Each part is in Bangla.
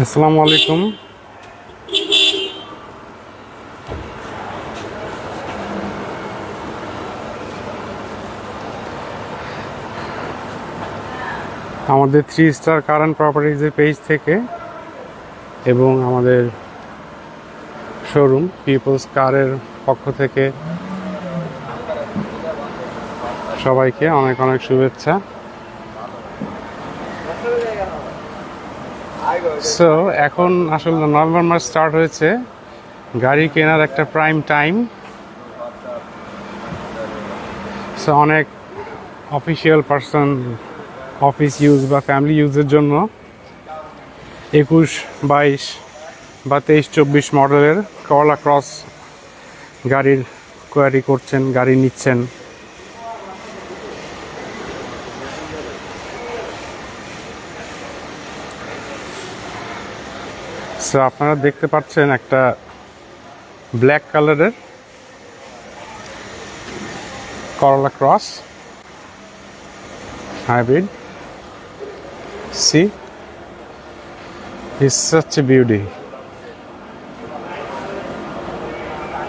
আসসালামু আলাইকুম। আমাদের থ্রি স্টার কারেন্ট প্রপার্টিজের পেজ থেকে এবং আমাদের শোরুম পিপলস কারের পক্ষ থেকে সবাইকে অনেক অনেক শুভেচ্ছা। সো এখন আসলে নভেম্বর মাস স্টার্ট হয়েছে। গাড়ি কেনার একটা প্রাইম টাইম সো অনেক অফিসিয়াল পার্সন অফিস ইউজ বা ফ্যামিলি ইউজের জন্য একুশ, বাইশ বা তেইশ, চব্বিশ মডেলের করলা ক্রস গাড়ির কোয়ারি করছেন, গাড়ি নিচ্ছেন। সো আপনারা দেখতে পাচ্ছেন একটা ব্ল্যাক কালারের Corolla Cross hybrid see is such a beauty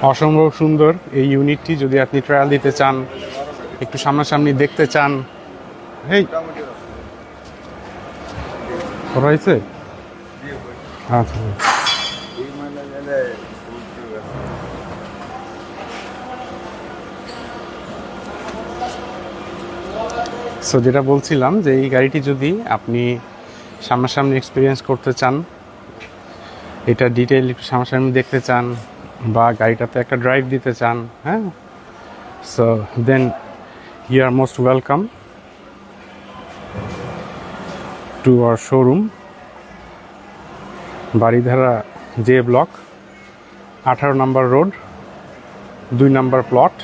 অসম্ভব সুন্দর এই ইউনিটটি যদি আপনি ট্রায়াল দিতে চান একটু সামনাসামনি দেখতে চান। করা হয়েছে? আচ্ছা। সো যেটা বলছিলাম যে এই গাড়িটি যদি আপনি সামনাসামনি এক্সপিরিয়েন্স করতে চান, এটা ডিটেল একটু সামনাসামনি দেখতে চান বা গাড়িটাতে একটা ড্রাইভ দিতে চান হ্যাঁ? So then you are most welcome to our showroom Baridhara J block, আঠারো নম্বর রোড, দুই নম্বর প্লট।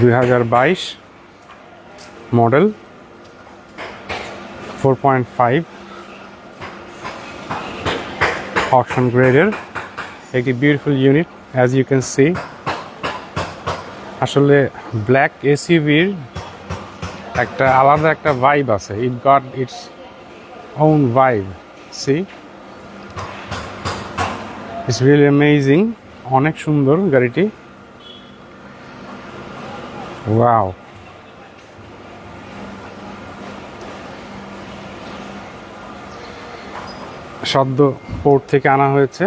দুই হাজার বাইশ model, four point five option গ্রেডের একটি beautiful unit as you can see আসলে ব্ল্যাক এসইভির একটা আলাদা একটা ভাইব আছে। It got its own vibe see it's really amazing অনেক সুন্দর গাড়িটি। ওয়াও সদ্য পোর্ট থেকে আনা হয়েছে।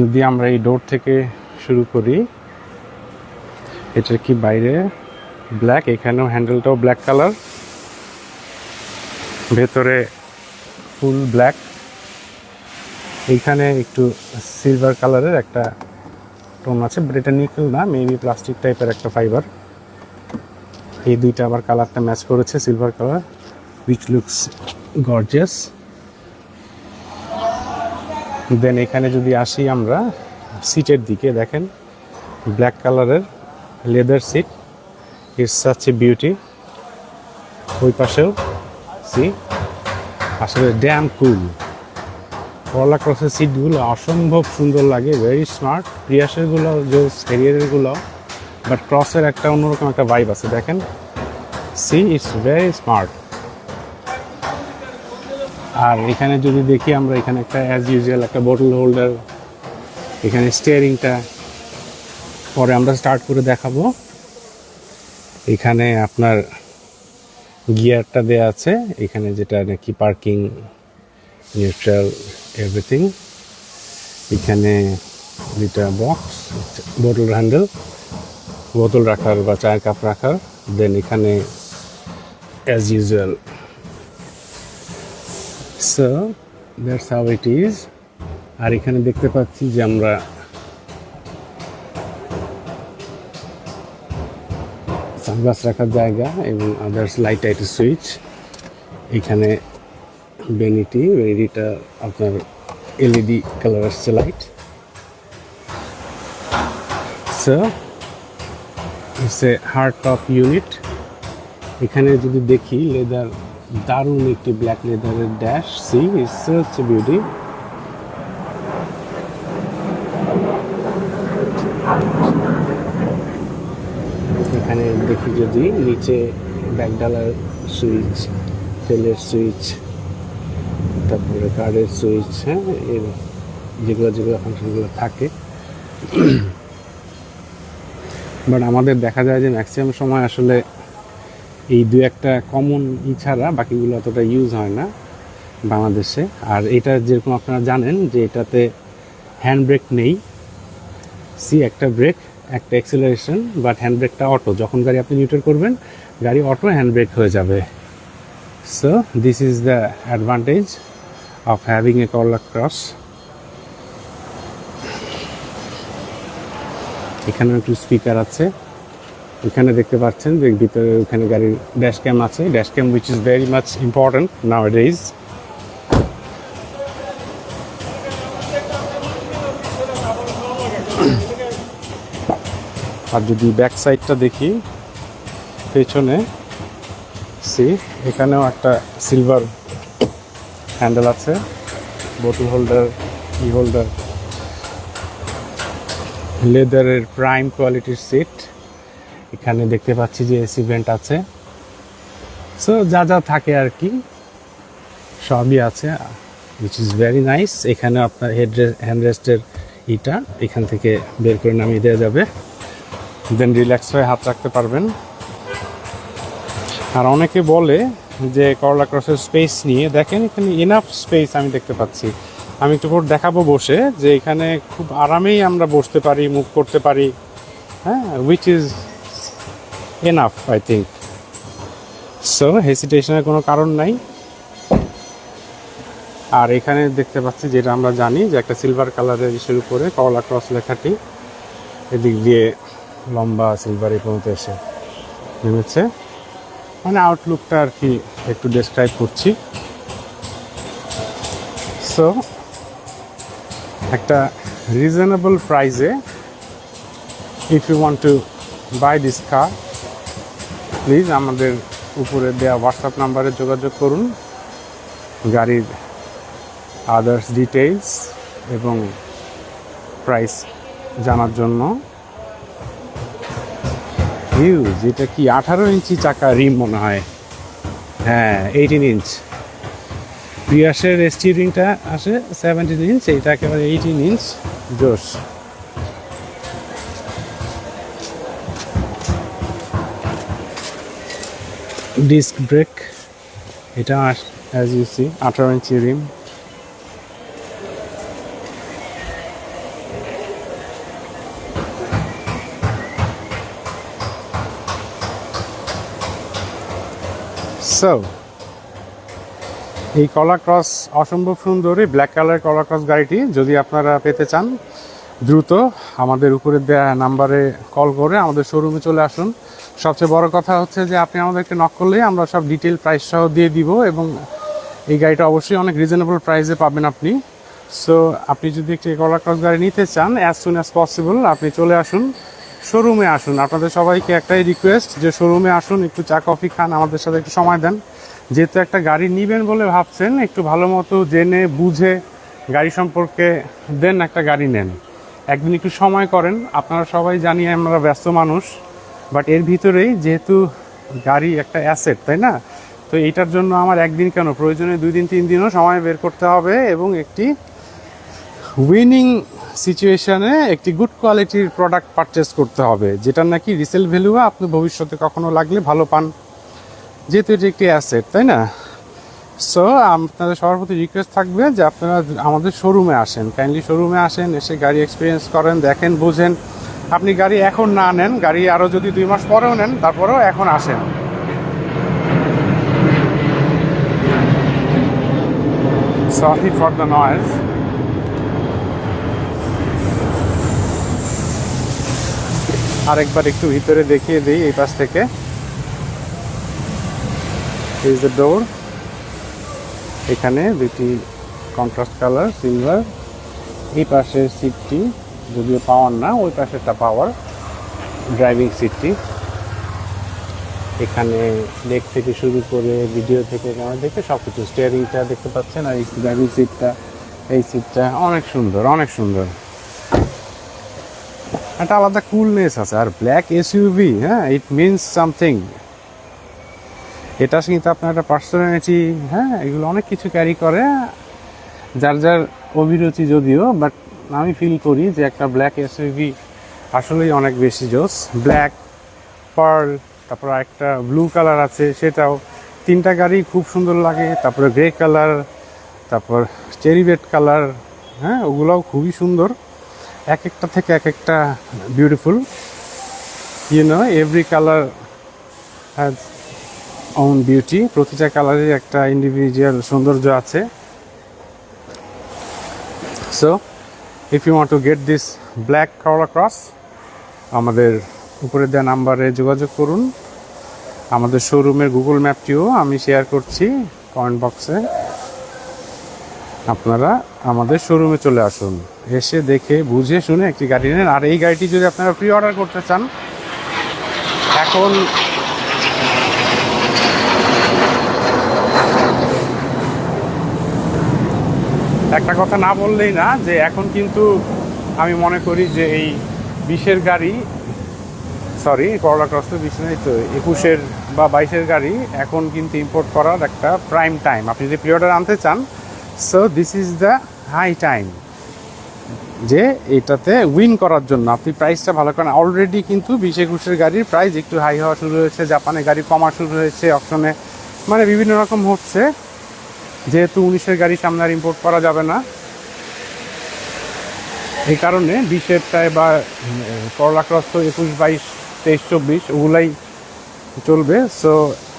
যদি আমরা এই ডোর থেকে শুরু করি এটা কি বাইরে? ব্ল্যাক এখানেও হ্যান্ডেলটাও ব্ল্যাক কালার ভেতরে ফুল ব্ল্যাক এইখানে একটু সিলভার কালারের একটা টোন আছে বাট এটা না মেবি প্লাস্টিক টাইপের একটা ফাইবার এই দুইটা আবার কালারটা ম্যাচ করেছে silver colour which looks gorgeous then এখানে যদি আসি আমরা সিটের দিকে দেখেন ব্ল্যাক কালারের leather seat it's such a beauty ওই পাশেও সি আসলে ড্যাম কুল করলা ক্রসের সিটগুলো অসম্ভব সুন্দর লাগে ভেরি স্মার্ট প্রিয়াসেরগুলো জোস হেরিয়ারেরগুলো বাট ক্রসের একটা অন্যরকম একটা ভাইব আছে, দেখেন। সি ইটস ভেরি স্মার্ট আর এখানে যদি দেখি আমরা, এখানে একটা অ্যাজ ইউজুয়াল একটা বোটল হোল্ডার এখানে স্টিয়ারিংটা পরে আমরা স্টার্ট করে দেখাবো। এখানে আপনার গিয়ারটা দেয়া আছে, এখানে যেটা নাকি পার্কিং নিউট্রাল এভরিথিং এখানে দুইটা বক্স বোতল হ্যান্ডেল বোতল রাখার বা চায়ের কাপ রাখার দেন এখানে as usual so that's how it is আর এখানে দেখতে পাচ্ছি যে আমরা সানগ্লাস রাখার জায়গা এবং আদার্স লাইট টাইটের সুইচ এখানে বেনিটি বেনিটিটা আপনার এলইডি কালার আসছে light a hard top unit এখানে যদি দেখি লেদার দারুণ একটি ব্ল্যাক লেদারের ড্যাশ সি ইটস হচ্ছে বিউটি এখানে দেখি যদি, নিচে ব্যাকডালার সুইচ তেলের সুইচ তারপরে কার্ডের সুইচ হ্যাঁ এর যেগুলো যেগুলো ফাংশনগুলো থাকে। বাট আমাদের দেখা যায় যে ম্যাক্সিমাম সময় আসলে এই দু একটা কমন ই ছাড়া বাকিগুলো অতটা ইউজ হয় না বাংলাদেশে। আর এটা যেরকম আপনারা জানেন যে এটাতে হ্যান্ড ব্রেক নেই। সি একটা ব্রেক একটা এক্সেলারেশন বাট হ্যান্ড ব্রেকটা অটো যখন গাড়ি আপনি নিউট্রাল করবেন, গাড়ি অটো হ্যান্ড ব্রেক হয়ে যাবে। So this is the advantage of having a Corolla Cross এখানে একটু স্পিকার আছে। এখানে দেখতে পাচ্ছেন যে ভিতরে ওখানে গাড়ির ড্যাশ ক্যাম আছে। Dash cam which is very much important nowadays আর যদি ব্যাক সাইডটা দেখি, পেছনে সি এখানেও একটা সিলভার হ্যান্ডেল আছে বোতল হোল্ডার ই হোল্ডার লেদারের প্রাইম কোয়ালিটির সিট এখানে দেখতে পাচ্ছি যে এসি ভেন্ট আছে। সো যা যা থাকে আর কি, সবই আছে উইচ ইজ ভেরি নাইস এখানে আপনার হেড হ্যান্ড রেস্টের ইটা এখান থেকে বের করে নামিয়ে দেওয়া যাবে। দেন রিল্যাক্স হয়ে হাত রাখতে পারবেন। আর অনেকে বলে যে করলা ক্রসের স্পেস নিয়ে, দেখেন এখানে এনাফ স্পেস আমি দেখতে পাচ্ছি। আমি একটু পর দেখাবো বসে যে এখানে খুব আরামেই আমরা বসতে পারি মুভ করতে পারি হ্যাঁ which is enough I think so হেসিটেশনের কোনো কারণ নাই। আর এখানে দেখতে পাচ্ছি যেটা আমরা জানি যে একটা সিলভার কালারের ইসের উপরে করলা ক্রস লেখাটি এদিক দিয়ে লম্বা সিলভার এই পর্যন্ত এসে নেমেছে। মানে আউটলুকটা আর কি একটু ডেসক্রাইব করছি। সো একটা রিজনেবল প্রাইসে if you want to buy this car please আমাদের উপরে দেওয়া হোয়াটসঅ্যাপ নাম্বারে যোগাযোগ করুন। গাড়ির আদার্স ডিটেইলস এবং প্রাইস জানার জন্য। হিউজ এটা কি আঠারো ইঞ্চি চাকা রিম মনে হয়। হ্যাঁ এইটিন ইঞ্চ প্রিয়াসের স্টিয়ারিংটা আসে সেভেন্টিন ইঞ্চ এইটা একেবারে এইটিন ইঞ্চ জোশ। ডিস্ক ব্রেক এটা অ্যাজ ইউ সি আঠারো ইঞ্চি রিম। সো এই কলা ক্রস অসম্ভব সুন্দর ব্ল্যাক কালার কলা ক্রস গাড়িটি যদি আপনারা পেতে চান, দ্রুত আমাদের উপরে দেয়া নাম্বারে কল করে আমাদের শোরুমে চলে আসুন। সবচেয়ে বড় কথা হচ্ছে যে আপনি আমাদেরকে নক করলেই আমরা সব ডিটেল প্রাইস সহ দিয়ে দিব এবং এই গাড়িটা অবশ্যই অনেক রিজনেবল প্রাইসে পাবেন আপনি। সো আপনি যদি একটি কলা ক্রস গাড়ি নিতে চান অ্যাজ সুন অ্যাজ পসিবল আপনি চলে আসুন। শোরুমে আসুন। আপনাদের সবাইকে একটাই রিকোয়েস্ট যে শোরুমে আসুন, একটু চা, কফি খান, আমাদের সাথে একটু সময় দেন। যেহেতু একটা গাড়ি নিবেন বলে ভাবছেন, একটু ভালো মতো জেনে, বুঝে গাড়ি সম্পর্কে দেন একটা গাড়ি নেন। একদিন একটু সময় করেন, আপনারা সবাই জানি আমরা ব্যস্ত মানুষ বাট এর ভিতরেই যেহেতু গাড়ি একটা অ্যাসেট তাই না? তো এইটার জন্য আমার একদিন কেন? প্রয়োজনে দুই দিন, তিন দিনও সময় বের করতে হবে এবং একটি উইনিং সিচুয়েশনে একটি গুড কোয়ালিটির প্রোডাক্ট পারচেস করতে হবে যেটা নাকি রিসেল ভ্যালুও আপনি ভবিষ্যতে কখনো লাগলে ভালো পান। যেহেতু এটি একটি অ্যাসেট তাই না? সো আপনাদের সবার প্রতি রিকোয়েস্ট থাকবে যে আপনারা আমাদের শোরুমে আসেন। কাইন্ডলি শোরুমে আসেন, এসে গাড়ি এক্সপিরিয়েন্স করেন, দেখেন, বুঝেন। আপনি গাড়ি এখন না নেন, গাড়ি আরও যদি দুই মাস পরেও নেন, তারপরেও এখন আসেন। সরি ফর দ্য নয়েজ আরেকবার একটু ভিতরে দেখিয়ে দিই, এই পাশ থেকে। ডোর এখানে দুটি কন্ট্রাস্ট কালার সিলভার এই পাশের সিটটি যদিও পাওয়ার না, ওই পাশেরটা পাওয়ার ড্রাইভিং সিটটি এখানে লেগ থেকে শুরু করে ভিডিও থেকে ক্যামেরা থেকে সব কিছু স্টিয়ারিংটা দেখতে পাচ্ছেন, আর এই ড্রাইভিং সিটটা এই সিটটা অনেক সুন্দর অনেক সুন্দর। একটা আলাদা কুলনেস আছে। আর ব্ল্যাক এসইউভি হ্যাঁ ইট মিনস সামথিং এটা কিন্তু আপনার একটা পার্সোনালিটি হ্যাঁ এগুলো অনেক কিছু ক্যারি করে। যার যার অভিরুচি যদিও বাট আমি ফিল করি যে একটা ব্ল্যাক এসইউভি আসলেই অনেক বেশি জোস। ব্ল্যাক পার্ল তারপর একটা ব্লু কালার আছে, সেটাও। তিনটা গাড়ি খুব সুন্দর লাগে, তারপরে গ্রে কালার তারপর চেরি রেড কালার হ্যাঁ ওগুলোও খুবই সুন্দর। এক একটা থেকে এক একটা beautiful you know every colour has own beauty প্রতিটা কালারের একটা ইন্ডিভিজুয়াল সৌন্দর্য আছে। So if you want to get this black Corolla Cross আমাদের উপরে দেওয়া নাম্বারে যোগাযোগ করুন। আমাদের শোরুমের গুগল ম্যাপটিও আমি শেয়ার করছি কমেন্ট বক্সে আপনারা আমাদের শোরুমে চলে আসুন। এসে দেখে, বুঝে শুনে একটি গাড়ি নেন। আর এই গাড়িটি যদি আপনারা প্রি অর্ডার করতে চান, এখন একটা কথা না বললেই না, যে এখন কিন্তু আমি মনে করি যে এই বিশের গাড়ি সরি করলা ক্রস তো বিশ নেই তো, একুশের বা বাইশের গাড়ি এখন কিন্তু ইম্পোর্ট করার একটা প্রাইম টাইম আপনি যদি প্রি অর্ডার আনতে চান so this is the high time যে এটাতে উইন করার জন্য। আপনি প্রাইসটা ভালো করেন। অলরেডি কিন্তু বিশ একুশের গাড়ির প্রাইস একটু হাই হওয়া শুরু হয়েছে। জাপানে গাড়ি কমা শুরু হয়েছে অপশনে মানে বিভিন্ন রকম হচ্ছে। যেহেতু উনিশের গাড়ি সামনে আর ইম্পোর্ট করা যাবে না। এই কারণে বিশেরটায় বা করলা ক্রস তো একুশ, বাইশ, তেইশ, চব্বিশ, ওগুলাই চলবে। সো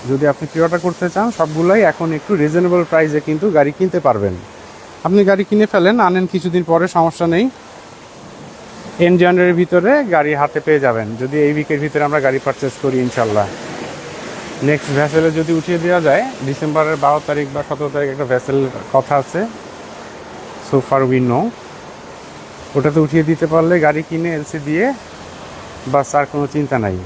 যদি আপনি প্রি অর্ডার করতে চান, সবগুলাই এখন একটু রিজনেবল প্রাইসে কিন্তু গাড়ি কিনতে পারবেন। আপনি গাড়ি কিনে ফেলেন, আনেন কিছুদিন পরে, সমস্যা নেই। এন জানুয়ারির ভিতরে গাড়ি হাতে পেয়ে যাবেন। যদি এই উইকের ভিতরে আমরা গাড়ি পারচেস করি ইনশাল্লাহ নেক্সট ভ্যাসেলে যদি উঠিয়ে দেওয়া যায় ডিসেম্বরের বারো তারিখ বা সতেরো তারিখ একটা ভ্যাসেল কথা আছে। সো ফার উই নো ওটাতে উঠিয়ে দিতে পারলে গাড়ি কিনে এলসি দিয়ে, বাস আর কোনো চিন্তা নাই।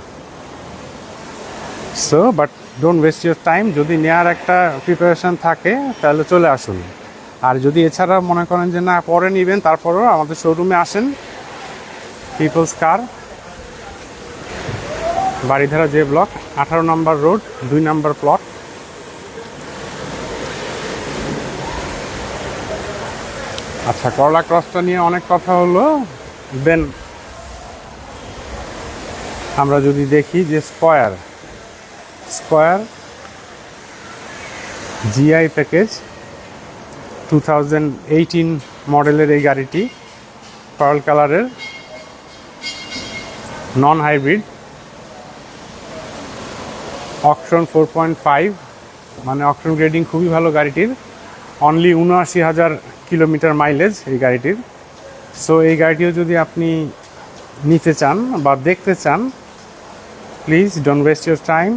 So but don't waste your time যদি নেওয়ার একটা প্রিপারেশান থাকে, তাহলে চলে আসুন। আর যদি এছাড়া মনে করেন যে না, পরে নেবেন, তারপরেও আমাদের শোরুমে আসেন। পিপলস কার বাড়িধারা যে ব্লক আঠারো নম্বর রোড দুই নম্বর প্লট আচ্ছা করলা ক্রসটা নিয়ে অনেক কথা হলো। দেন আমরা যদি দেখি যে Esquire Esquire GI package two মডেলের এই গাড়িটি পার্ল কালারের non hybrid auction four point five মানে অকশন গ্রেডিং খুবই ভালো গাড়িটির অনলি উনআশি হাজার কিলোমিটার মাইলেজ এই গাড়িটির। সো এই গাড়িটিও যদি আপনি নিতে চান বা দেখতে চান please don't waste your time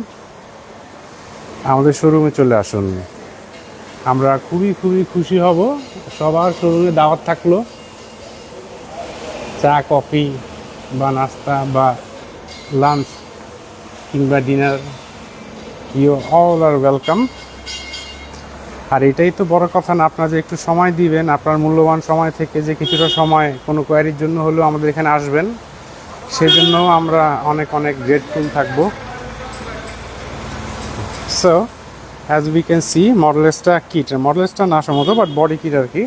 আমাদের শোরুমে চলে আসুন। আমরা খুবই খুবই খুশি হব। সবার শোরুমে দাওয়াত থাকল। চা, কফি বা নাস্তা বা লাঞ্চ কিংবা dinner you all are welcome আর এটাই তো বড় কথা না, আপনারা যে একটু সময় দিবেন, আপনার মূল্যবান সময় থেকে যে কিছুটা সময় কোনো কোয়ারির জন্য হলেও আমাদের এখানে আসবেন, সেজন্য আমরা অনেক অনেক গ্রেটফুল থাকব। So as we can see মডেলসটা kit মডেলসটা না সম্ভবত বাট বডি কিট আর কি।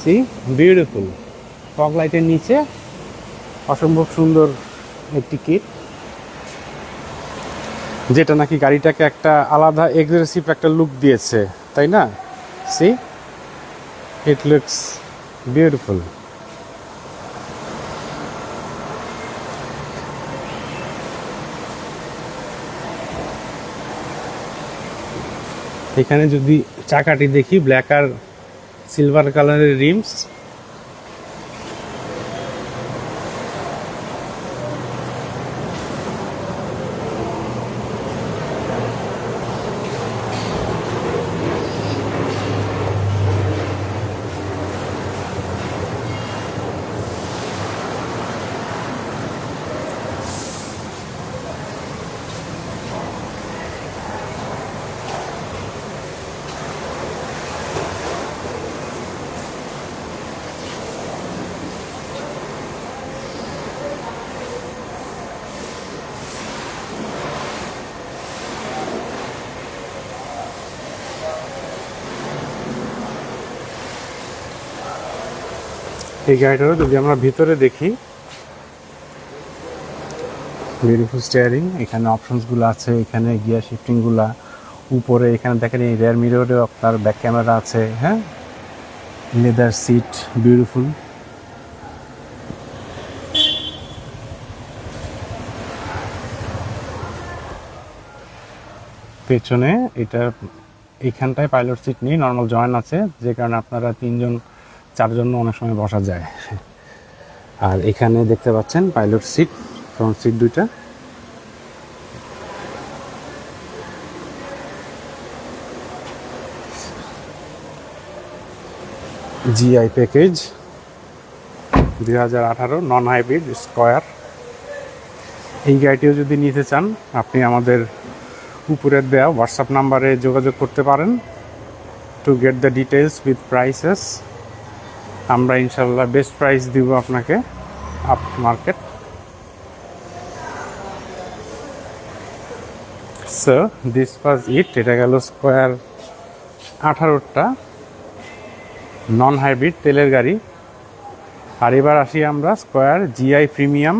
সি বিউটিফুল ফগ লাইটের নিচে, অসম্ভব সুন্দর একটি কিট যেটা নাকি গাড়িটাকে একটা আলাদা এগ্রেসিভ একটা লুক দিয়েছে, তাই না? সি ইট লুকস বিউটিফুল এখানে যদি চাকাটি দেখি ব্ল্যাক আর সিলভার কালারের রিমস এই গাড়িটারও যদি আমরা ভিতরে দেখি বিউটিফুল স্টিয়ারিং এখানে অপশনসগুলো আছে, এখানে গিয়ার শিফটিংগুলা উপরে এখানে দেখেন এই রেয়ার মিররে আপনার ব্যাক ক্যামেরা আছে হ্যাঁ? লেদার সিট বিউটিফুল পেছনে এটা এইখানটায় পাইলট সিট নেই নর্মাল জয়েন আছে, যে কারণে আপনারা তিনজন চারজন অনেক সময় বসা যায়। আর এখানে দেখতে পাচ্ছেন পাইলট সিট ফ্রন্ট সিট দুইটা। জিআই প্যাকেজ দুই হাজার আঠারো নন হাইব্রিড স্কোয়ার এই গাড়িটিও যদি নিতে চান, আপনি আমাদের উপরের দেওয়া হোয়াটসঅ্যাপ নাম্বারে যোগাযোগ করতে পারেন। To get the details with prices আমরা ইনশাল্লাহ বেস্ট প্রাইস দিব আপনাকে up market so this was it এটা গেল স্কোয়ার আঠারোটা। নন হাইব্রিড তেলের গাড়ি। আর এবার আসি আমরা Esquire GI premium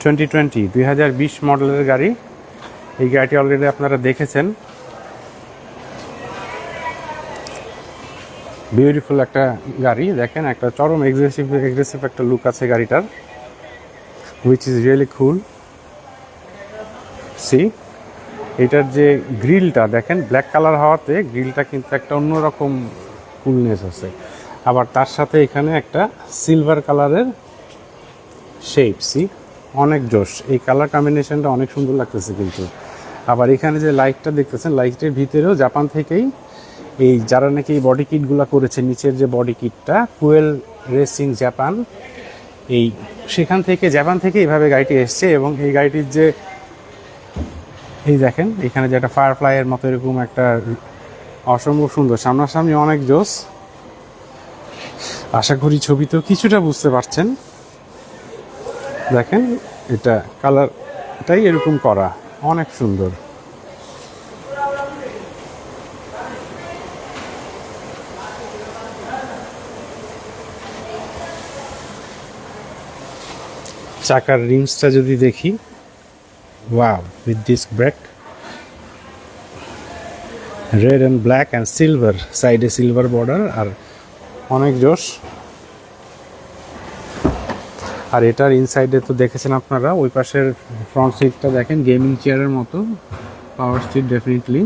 twenty twenty দুই হাজার বিশ মডেলের গাড়ি। এই গাড়িটি অলরেডি আপনারা দেখেছেন। বিউটিফুল একটা গাড়ি, দেখেন একটা চরম এগ্রেসিভ এগ্রেসিভ একটা লুক আছে গাড়িটার which is really cool see এটার যে গ্রিলটা দেখেন ব্ল্যাক কালার হওয়াতে গ্রিলটা কিন্তু একটা অন্যরকম কুলনেস আছে। আবার তার সাথে এখানে একটা সিলভার কালারের শেপ সি অনেক জোশ। এই কালার কম্বিনেশনটা অনেক সুন্দর লাগতেছে কিন্তু। আবার এখানে যে লাইটটা দেখতেছেন লাইটের ভিতরেও জাপান থেকেই এই যারা নাকি এই বডি কিটগুলো করেছে, নিচের যে বডি কিটটা কুয়েল রেসিং জাপান এই সেখান থেকে জাপান থেকে এইভাবে গাড়িটি এসছে এবং এই গাড়িটির যে এই দেখেন, এখানে যে একটা ফায়ারফ্লাইয়ের মতো এরকম একটা অসম্ভব সুন্দর, সামনাসামনি অনেক জোস আশা করি ছবি তো কিছুটা বুঝতে পারছেন। দেখেন, এটা কালারটাই এরকম করা, অনেক সুন্দর। চাকার রিমসটা যদি দেখি wow with disc brake red and black and silver সাইডে সিলভার বর্ডার আর অনেক জোশ। আর এটার ইনসাইডে তো দেখেছেন আপনারা, ওই পাশের ফ্রন্ট সিটটা দেখেন গেমিং চেয়ারের মতো পাওয়ার সিট ডেফিনেটলি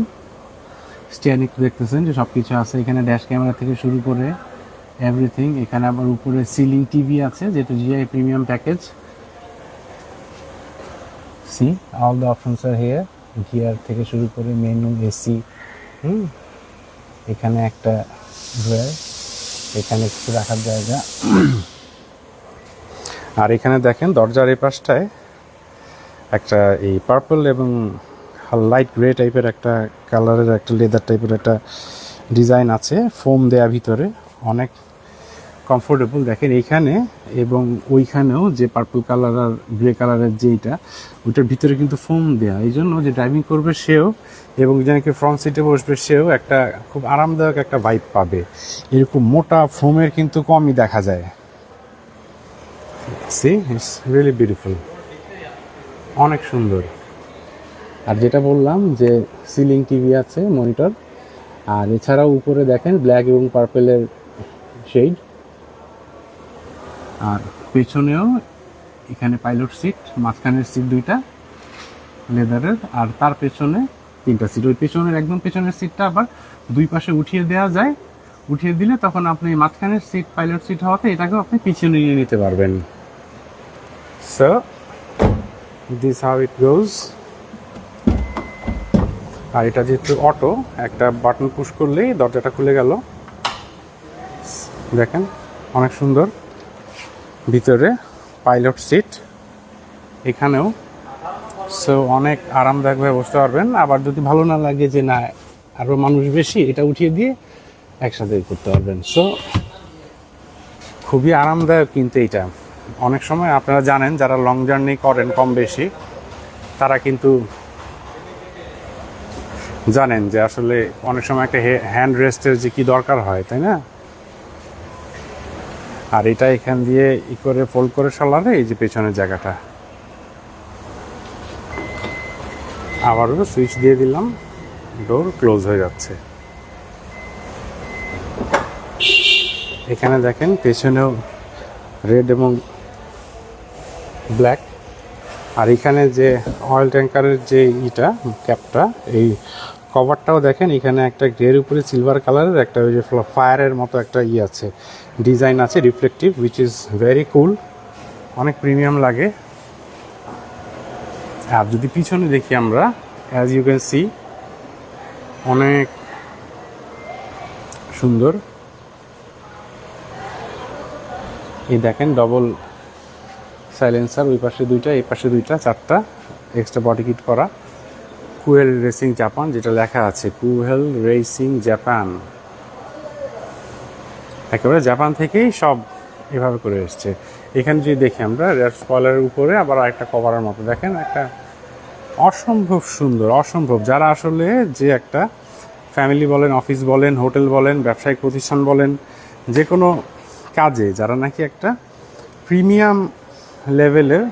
স্টিয়ারিং দেখতেছেন যে সব কিছু আছে, এখানে ড্যাশ ক্যামেরা থেকে শুরু করে এভরিথিং এখানে আবার উপরে সিলিং টিভি আছে যেটা GI premium package see all the options are here gear থেকে শুরু করে মেনু এসি হুম, এখানে একটা ড্রয়ার এখানে কিছু রাখার জায়গা। আর এখানে দেখেন, দরজার এই পাশটায় একটা এই পার্পল এবং লাইট গ্রে টাইপের একটা কালারের একটা লেদার টাইপের একটা ডিজাইন আছে। ফোম দেয়া ভিতরে। অনেক কমফোর্টেবল দেখেন এইখানে এবং ওইখানেও যে পার্পল কালার আর গ্রে কালারের যেইটা, ওইটার ভিতরে কিন্তু ফোম দেয়া। এই জন্য যে ড্রাইভিং করবে সেও এবং যাকে ফ্রন্ট সিটে বসবে সেও একটা খুব আরামদায়ক একটা ভাইব পাবে। এরকম মোটা ফোমের কিন্তু কমই দেখা যায়। সি ইটস রিয়েলি বিউটিফুল অনেক সুন্দর। আর যেটা বললাম যে সিলিং টিভি আছে মনিটর আর এছাড়াও উপরে দেখেন ব্ল্যাক এবং পার্পেলের শেড আর পেছনেও এখানে পাইলট সিট মাঝখানের সিট দুইটা লেদারের আর তার পেছনে তিনটা সিট ওই পেছনের, একদম পেছনের সিটটা আবার দুই পাশে উঠিয়ে দেওয়া যায়। উঠিয়ে দিলে তখন আপনি মাঝখানের সিট পাইলট সিট হওয়াতে এটাকেও আপনি পিছনে নিয়ে নিতে পারবেন। So this how it goes আর এটা যেহেতু অটো একটা বাটন পুশ করলেই দরজাটা খুলে গেল। দেখেন, অনেক সুন্দর। ভিতরে পাইলট সিট। এখানেও। সো, অনেক আরামদায়কভাবে বসতে পারবেন। আবার যদি ভালো না লাগে যে না আরও মানুষ বেশি, এটা উঠিয়ে দিয়ে একসাথে করতে পারবেন। সো, খুবই আরামদায়ক কিন্তু এইটা। অনেক সময় আপনারা জানেন, যারা লং জার্নি করেন কম বেশি, তারা কিন্তু জানেন যে আসলে অনেক সময় একটা হ্যান্ড রেস্টের যে কি দরকার হয়, তাই না? আর এটা এখান দিয়ে ই করে ফোল্ড করে সরালে এই যে পেছনের জায়গাটা। আবারও সুইচ দিয়ে দিলাম ডোর ক্লোজ হয়ে যাচ্ছে। এখানে দেখেন পেছনেও রেড এবং ব্ল্যাক আর এখানে যে অয়েল ট্যাঙ্কারের যে ইটা ক্যাপটা এই কভারটাও দেখেন, এখানে একটা গ্রের উপরে সিলভার কালারের একটা ওই যে ফায়ারের মতো একটা ই আছে। ডিজাইন আছে reflective which is very cool অনেক প্রিমিয়াম লাগে। আর যদি পিছনে দেখি আমরা অ্যাজ ইউ ক্যান সি অনেক সুন্দর। এই দেখেন ডবল সাইলেন্সার ওই পাশে দুইটা, এই পাশে দুইটা, চারটা এক্সট্রা বডি কিট করা। কুয়েল রেসিং জাপান, যেটা লেখা আছে, কুহেল রেসিং জাপান। একেবারে জাপান থেকেই সব এভাবে করে এসছে। এখানে যদি দেখি আমরা, রেড স্পয়লারের উপরে আবার একটা কভারের মতো। দেখেন, একটা অসম্ভব সুন্দর, অসম্ভব। যারা আসলে যে একটা ফ্যামিলি বলেন, অফিস বলেন, হোটেল বলেন, ব্যবসায়িক প্রতিষ্ঠান বলেন, যে কোনো কাজে, যারা নাকি একটা প্রিমিয়াম লেভেলের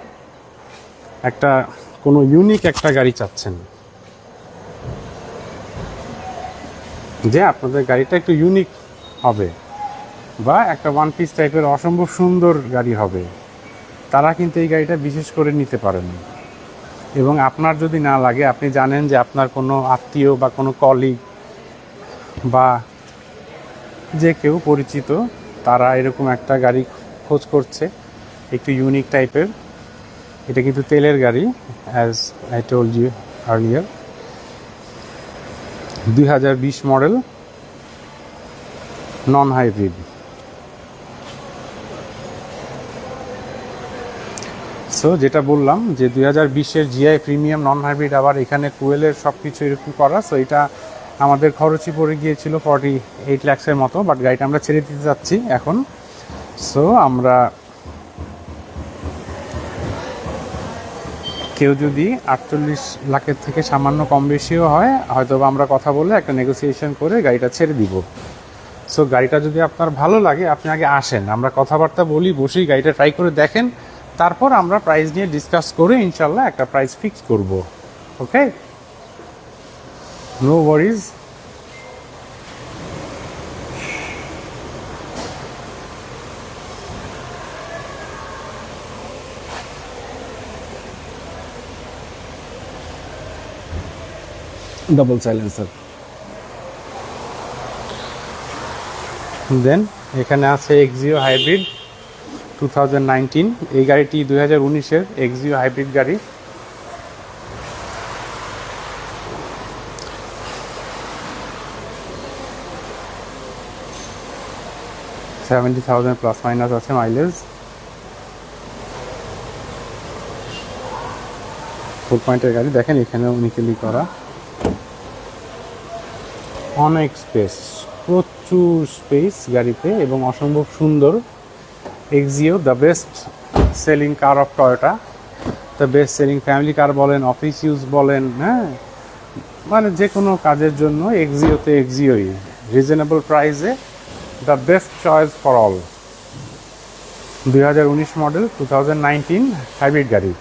একটা কোনো ইউনিক একটা গাড়ি চাচ্ছেন যে আপনাদের গাড়িটা একটু ইউনিক হবে বা একটা ওয়ান পিস টাইপের অসম্ভব সুন্দর গাড়ি হবে, তারা কিন্তু এই গাড়িটা বিশেষ করে নিতে পারেন। এবং আপনার যদি না লাগে, আপনি জানেন যে আপনার কোনো আত্মীয় বা কোনো কলিগ বা যে কেউ পরিচিত, তারা এরকম একটা গাড়ি খোঁজ করছে, একটু ইউনিক টাইপের এটা কিন্তু তেলের গাড়ি as I told you earlier দুই হাজার বিশ মডেল নন হাইব্রিড সো যেটা বললাম যে দুই হাজার বিশের জিআই প্রিমিয়াম নন হাইব্রিড আবার এখানে কুয়েলের সব কিছু এরকম করা সো এটা আমাদের খরচই পড়ে গিয়েছিল ফর্টি এইট ল্যাক্সের মতো বাট গাড়িটা আমরা ছেড়ে দিতে যাচ্ছি এখন। সো আমরা কেউ যদি আটচল্লিশ লাখের থেকে সামান্য কম বেশিও হয় হয়তো আমরা কথা বলে একটা নেগোসিয়েশন করে গাড়িটা ছেড়ে দিব। সো গাড়িটা যদি আপনার ভালো লাগে, আপনি আগে আসেন। আমরা কথাবার্তা বলি, বসেই গাড়িটা ট্রাই করে দেখেন। তারপর আমরা প্রাইস নিয়ে ডিসকাস করে ইনশাল্লাহ একটা প্রাইস ফিক্স করব। Okay no worries double silencer then এখানে আছে এক্সিও হাইব্রিড টু এই গাড়িটি দুই হাজার উনিশের এক্সিও হাইব্রিড গাড়ি। সেভেন্টি থাউজেন্ড প্লাস মাইনাস আছে মাইলেজ ফোর পয়েন্টের গাড়ি। দেখেন এখানেও নিকেলি করা। অনেক স্পেস, প্রচুর স্পেস গাড়িতে এবং অসম্ভব সুন্দর Axio the best selling car of Toyota the best selling family car বলেন অফিস ইউজ বলেন হ্যাঁ? মানে যে কোনো কাজের জন্য এক্সিওতে এক্সিওই রিজনেবল প্রাইসে the best choice for all দুই হাজার উনিশ মডেল টু হাইব্রিড গাড়ি।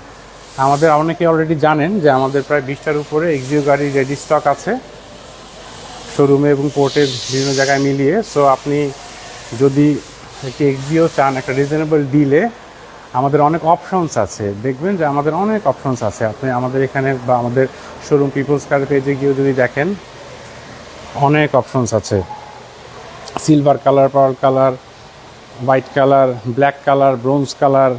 আমাদের অনেকে অলরেডি জানেন যে আমাদের প্রায় বিশটার উপরে এক্সিও গাড়ি রেডি স্টক আছে। শোরুমে এবং পোর্টের বিভিন্ন জায়গায় মিলিয়ে সো আপনি যদি একটি এক্সিও চান, একটা রিজনেবল ডিলে আমাদের অনেক অপশনস আছে। দেখবেন যে আমাদের অনেক অপশনস আছে। আপনি আমাদের এখানে বা আমাদের শোরুম পিপলস কার পেজে গিয়েও যদি দেখেন, অনেক অপশনস আছে। Silver colour power colour white colour black colour bronze colour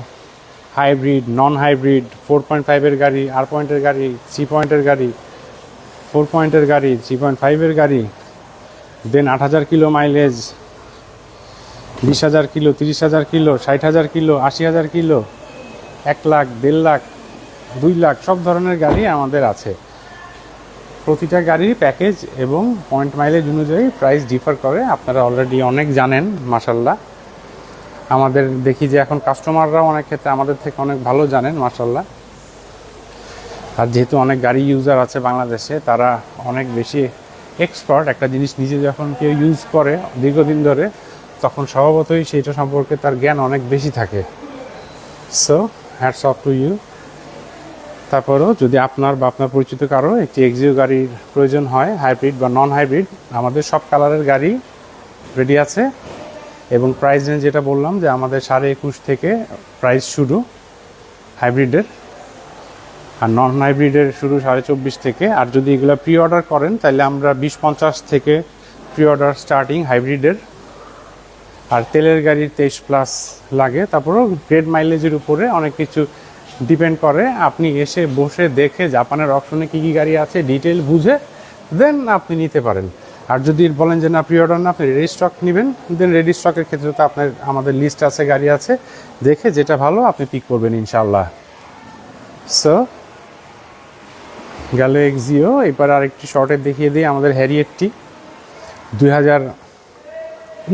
hybrid non hybrid four point ফাইভের গাড়ি আর পয়েন্টের গাড়ি থ্রি পয়েন্টের গাড়ি। ফোর পয়েন্টের গাড়ি থ্রি পয়েন্ট ফাইভের গাড়ি দেন আট হাজার কিলো মাইলেজ বিশ হাজার কিলো, তিরিশ হাজার কিলো, ষাট হাজার কিলো, আশি হাজার কিলো, এক লাখ, দেড় লাখ, দুই লাখ, সব ধরনের গাড়ি আমাদের আছে। প্রতিটা গাড়ির প্যাকেজ এবং পয়েন্ট মাইলেজ অনুযায়ী প্রাইস ডিফার করে। আপনারা অলরেডি অনেক জানেন মাসাল্লাহ আমাদের দেখি যে এখন কাস্টমাররাও অনেক ক্ষেত্রে আমাদের থেকে অনেক ভালো জানেন মাসাল্লাহ আর যেহেতু অনেক গাড়ি ইউজার আছে বাংলাদেশে, তারা অনেক বেশি এক্সপার্ট একটা জিনিস নিজে যখন কেউ ইউজ করে দীর্ঘদিন ধরে, তখন স্বভাবতই সেইটা সম্পর্কে তার জ্ঞান অনেক বেশি থাকে। So hats off to you তারপরও যদি আপনার বা আপনার পরিচিত কারও একটি এক্সিও গাড়ির প্রয়োজন হয় হাইব্রিড বা নন হাইব্রিড আমাদের সব কালারের গাড়ি রেডি আছে। এবং প্রাইস রেঞ্জ যেটা বললাম যে আমাদের সাড়ে একুশ থেকে প্রাইস শুরু হাইব্রিডের আর নন হাইব্রিডের শুরু সাড়ে চব্বিশ থেকে। আর যদি এগুলো প্রি অর্ডার করেন তাহলে আমরা বিশ পঞ্চাশ থেকে প্রি অর্ডার স্টার্টিং হাইব্রিডের আর তেলের গাড়ির তেইশ প্লাস লাগে। তারপরেও গ্রেড মাইলেজের উপরে অনেক কিছু ডিপেন্ড করে। আপনি এসে বসে দেখে জাপানের অপশনে কী কী গাড়ি আছে ডিটেল বুঝে দেন আপনি নিতে পারেন। আর যদি বলেন যে না প্রি অর্ডার না, আপনি রেডি স্টক নেবেন। দেন রেডি স্টকের ক্ষেত্রে তো আপনার, আমাদের লিস্ট আছে, গাড়ি আছে। দেখে যেটা ভালো আপনি পিক করবেন ইনশাল্লাহ সো গেল এক্সিও এবার আরেকটি শর্টে দেখিয়ে দিই আমাদের হ্যারিয়েটটি। দুই হাজার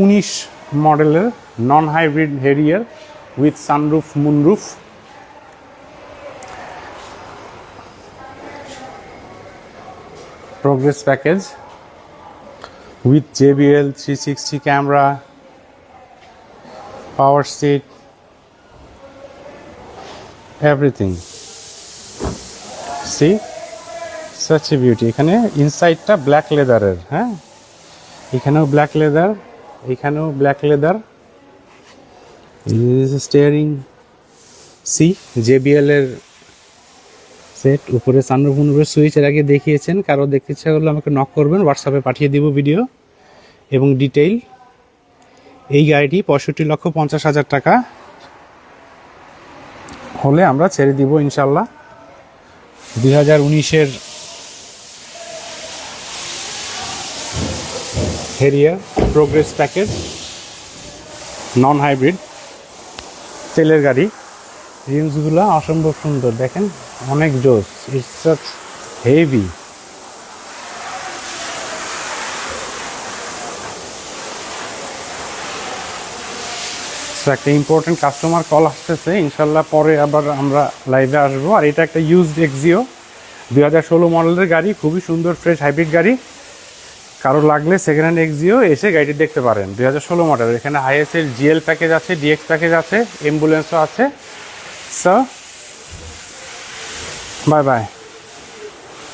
উনিশ মডেলের non hybrid Harrier with sunroof moonroof progress package with JBL 360 camera, power seat, everything. See, such a beauty. এখানে ইনসাইডটা ব্ল্যাক লেদারের হ্যাঁ? এখানেও ব্ল্যাক লেদার এখানেও black leather steering see JBL এর সেট উপরে সানরুফ মুনরুফের সুইচ এর আগে দেখিয়েছেন, কারও দেখতে ইচ্ছা করলে আমাকে নক করবেন হোয়াটসঅ্যাপে পাঠিয়ে দিব ভিডিও এবং ডিটেইল এই গাড়িটি পঁয়ষট্টি লক্ষ পঞ্চাশ হাজার টাকা হলে আমরা ছেড়ে দিব, ইনশাল্লাহ। দুই হাজার উনিশের Harrier progress package non hybrid তেলের গাড়ি। রিমসগুলো অসম্ভব সুন্দর, দেখেন? অনেক জোস ইটস হেভি একটা ইম্পর্টেন্ট কাস্টমার কল আসতেছে, ইনশাল্লাহ পরে আবার আমরা লাইভে আসব। আর এটা একটা ইউজড এক্সিও দুই হাজার ষোলো মডেলের গাড়ি, খুবই সুন্দর ফ্রেশ হাইব্রিড গাড়ি। কারও লাগলে সেকেন্ড হ্যান্ড এক্সিও এসে গাড়িটি দেখতে পারেন। দুই হাজার ষোলো মডেল এখানে হাইএসএল জিএল প্যাকেজ আছে ডিএক্স প্যাকেজ আছে অ্যাম্বুলেন্সও আছে। So bye bye